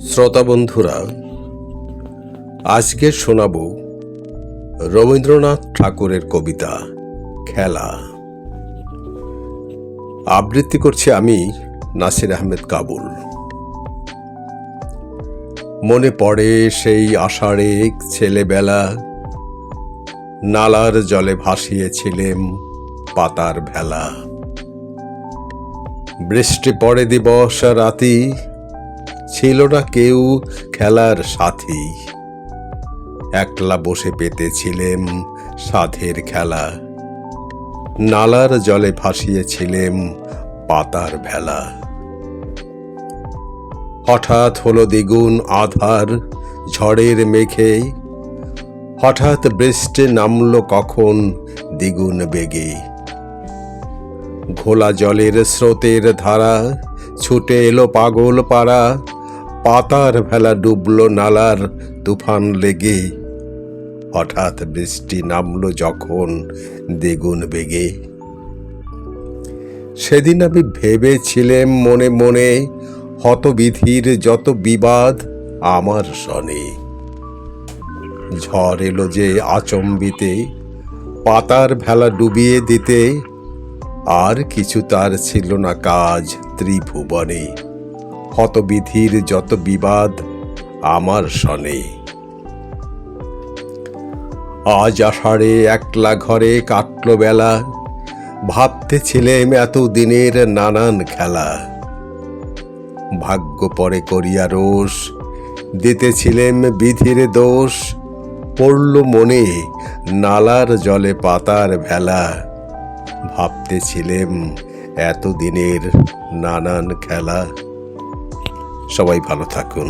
শ্রোতা বন্ধুরা আজকে শোনাব রবীন্দ্রনাথ ঠাকুরের কবিতা, খেলা। আবৃত্তি করছি আমি নাসির আহমেদ কাবুল। মনে পড়ে সেই আষাঢ়ে ছেলেবেলা, নালার জলে ভাসিয়েছিলেম পাতার ভেলা। বৃষ্টি পড়ে দিবস রাতি ছিল না কেউ খেলার সাথী। একলা বসে পেতেছিলেম সাধের খেলা। নালার জলে ভাসিয়েছিলেম পাতার ভেলা। হঠাৎ হলো দ্বিগুণ আধার ঝড়ের মেঘে। হঠাৎ বৃষ্টি নামলো কখন দ্বিগুণ বেগে। ঘোলা জলের স্রোতের ধারা ছুটে এলো পাগল পাড়া। পাতার ভেলা ডুবলো নালার তুফান লেগে। হঠাৎ বৃষ্টি নামলো যখন দ্বিগুণ বেগে। সেদিন আমি ভেবেছিলেম মনে মনে হতবিধির যত বিবাদ আমার সনে ঝড় এলো যে আচম্বিতে, পাতার ভেলা ডুবিয়ে দিতে, আর কিছু তার ছিল না কাজ ত্রিভুবনে। হতবিধির যত বিবাদ আমার সনে। আজ আষাঢ়ে একলা ঘরে কাটল বেলা, ভাবতেছিলেম এত দিনের নানান খেলা। ভাগ্য পরে করিয়া রোষ, দিতেছিলেম বিধির দোষ, পড়ল মনে নালার জলে পাতার ভেলা। ভাবতেছিলেম এতদিনের নানান খেলা। সবাই ভালো থাকুন।